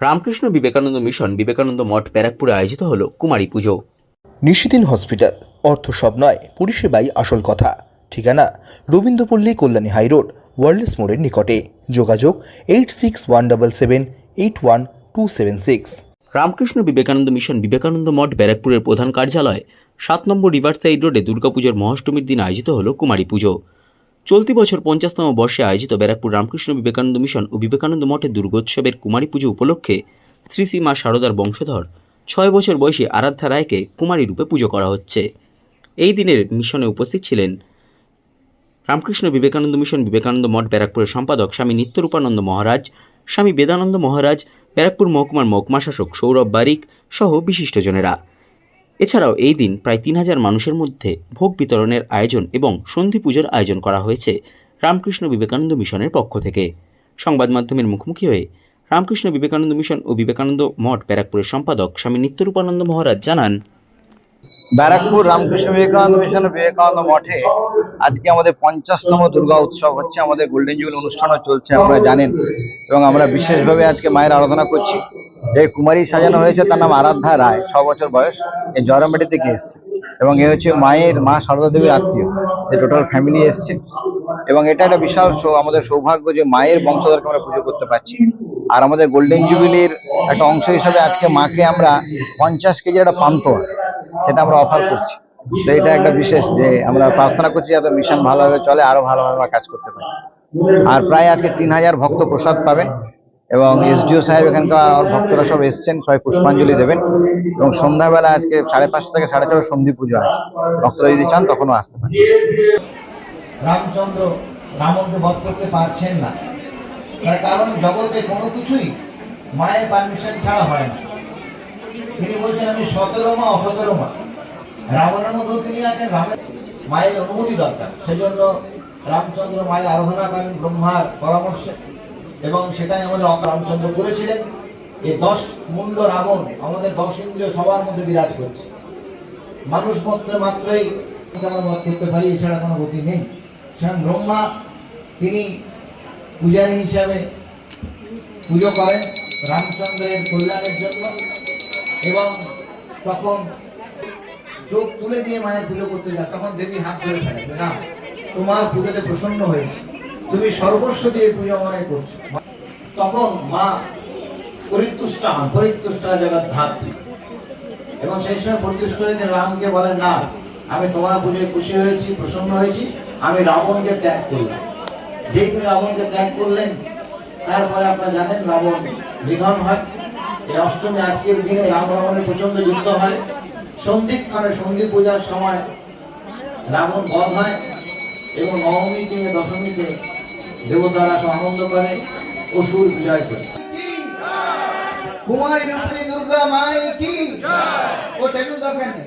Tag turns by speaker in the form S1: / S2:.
S1: Ramakrishna Vivekananda mission Vivekananda Math ব্যারাকপুরে আয়োজিত হল কুমারী পুজো।
S2: নিশিদিন হসপিটাল অর্থ সব নয় পরিষেবাই আসল কথা। ঠিকানা রবীন্দ্রপল্লী কল্যাণী হাইরোড ওয়ার্ল্ডস মোড়ের নিকটে। যোগাযোগ eight six one double seven eight one two seven six.
S1: Ramakrishna Vivekananda mission Vivekananda Math ব্যারাকপুরের প্রধান কার্যালয় সাত নম্বর রিভারসাইড রোডে দুর্গাপুজোর মহাষ্টমীর দিন আয়োজিত হল কুমারী পুজো। চলতি বছর পঞ্চাশতম বর্ষে আয়োজিত ব্যারাকপুর রামকৃষ্ণ বিবেকানন্দ মিশন ও বিবেকানন্দ মঠের দুর্গোৎসবের কুমারী পুজো উপলক্ষে শ্রী শ্রী মা শারদার বংশধর ছয় বছর বয়সী আরাধ্যা রায়কে কুমারী রূপে পুজো করা হচ্ছে। এই দিনের মিশনে উপস্থিত ছিলেন রামকৃষ্ণ বিবেকানন্দ মিশন বিবেকানন্দ মঠ ব্যারাকপুরের সম্পাদক স্বামী নিত্যরূপানন্দ মহারাজ, স্বামী বেদানন্দ মহারাজ, ব্যারাকপুর মহকুমার মহকুমা শাসক সৌরভ বারিক সহ বিশিষ্টজনেরা। এছাড়াও এই দিন প্রায় তিন হাজার মানুষের মধ্যে ভোগ বিতরণের আয়োজন এবং সন্ধি পুজোর আয়োজন করা হয়েছে রামকৃষ্ণ বিবেকানন্দ মিশনের পক্ষ থেকে। সংবাদ মাধ্যমের মুখোমুখি হয়ে রামকৃষ্ণ বিবেকানন্দ মিশন ও বিবেকানন্দ মঠ ব্যারাকপুরের সম্পাদক স্বামী নিত্যরূপানন্দ মহারাজ জানান,
S3: ব্যারাকপুর রামকৃষ্ণ বিবেকানন্দ মিশন বিবেকানন্দ মঠে আজকে আমাদের পঞ্চাশতম দুর্গা উৎসব হচ্ছে, আমাদের গোল্ডেন জুবিল অনুষ্ঠানও চলছে, আপনারা জানেন। এবং আমরা বিশেষভাবে আজকে মায়ের আরাধনা করছি। যে কুমারী সাজানো হয়েছে তার নাম আরাধ্যা রায়, ছ বছর বয়স, এই জয়রামবাটি থেকে এসছে। এবং এ হচ্ছে মায়ের, মা সারদা দেবীর আত্মীয়, যে টোটাল ফ্যামিলি এসছে। এবং এটা একটা বিশাল আমাদের সৌভাগ্য যে মায়ের বংশধরকে আমরা পুজো করতে পারছি। আর আমাদের গোল্ডেন জুবিলির একটা অংশ হিসাবে আজকে মাকে আমরা পঞ্চাশ কেজি একটা পান্তোয়া সেটা আমরা অফার করছি। তো এটা একটা বিশেষ যে আমরা প্রার্থনা করছি যাতে মিশন ভালোভাবে চলে, আরও ভালোভাবে আমরা কাজ করতে পারি। আর প্রায় আজকে তিন হাজার ভক্ত প্রসাদ পাবেন। এবং এসডিও সাহেব এখানকার আর ভক্তরা সব এসছেন, সবাই পুষ্পাঞ্জলি দেবেন। এবং সন্ধ্যাবেলা আজকে সাড়ে পাঁচটা থেকে সাড়ে ছটা সন্ধি পুজো আছে। ভক্তরা যদি চান তখনও আসতে পারেন।
S4: রামচন্দ্র রাবণকে বধ করতে পারছেন না। তার কারণ জগতে কোনো কিছুই মায়ের পারমিশন ছাড়া হয় না। তিনি বলছেন, আমি সতেরো মা, অসতেরো মা। রাবণের মধ্যেও তিনি আছেন, রামের মায়ের অনুমতি দরকার। সেজন্য রামচন্দ্র মায়ের আরাধনা করেন, ব্রহ্মার পরামর্শে এবং সেটাই আমাদের রামচন্দ্র করেছিলেন। এই দশ মুন্ড রাবণ আমাদের দশ ইন্দ্রিয় সবার মধ্যে বিরাজ করছে। মানুষ মাত্র মাত্রই আমরা করতে পারি, এছাড়া কোনো গতি নেই। স্বয়ং ব্রহ্মা, তিনি পূজারী হিসাবে পুজো করেন রামচন্দ্রের কল্যাণের জন্য এবং তখন চোখ তুলে দিয়ে মায়ের পুজো করতে যান তখন দেবী হাত ধরে ফেলে না, তোমার পুজোতে প্রসন্ন হয়েছে। তুমি সর্বস্ব দিয়ে পুজো মনে করছ। তখন মা পরিতুষ্ট হন, পরিতুষ্ট জগৎ ধাত্রী। এবং সেই সময় পরিতুষ্ট হয়ে রামকে বলেন, না, আমি তোমার পুজোয় খুশি হয়েছি, প্রসন্ন হয়েছি, আমি রাবণকে ত্যাগ করলাম। যেই তিনি রাবণকে ত্যাগ করলেন, তারপরে আপনারা জানেন রাবণ নিধন হয়। এই অষ্টমী আজকের দিনে রাম রাবণের প্রচণ্ড যুদ্ধ হয়। সন্ধিক্ষণে সন্ধি পূজার সময় রাবণ বধ হয় এবং নবমীতে, দশমীতে দেবতারা সব আনন্দ করে অসুর বিজয় করে কুমারী দুর্গা মাই কি ও টেবিল দরকার নেই।